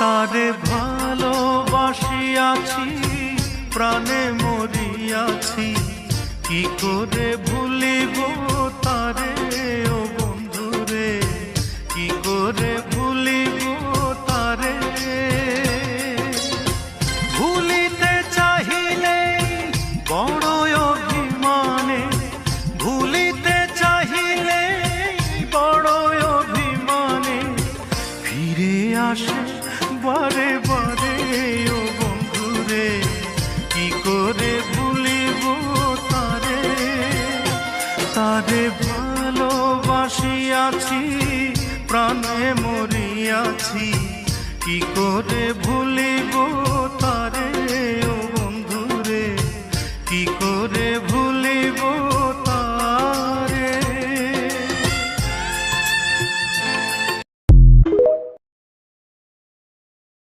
তারে ভালোবাসিয়াছি, প্রাণে মরিয়াছি। কি করে ভুলিব তারে, ও বন্ধুরে? কি করে ভুলিব তারে? ভুলিতে চাহিলে ভুলিতে চাহিলে ফিরে আসে বারে বারে, ও বন্ধুরে, কি করে ভুলিব তারে? তারে ভালোবাসিয়াছি প্রাণে মরিয়াছি, কি করে ভুলিব তারে? ও বন্ধুরে, কি করে ভুলিব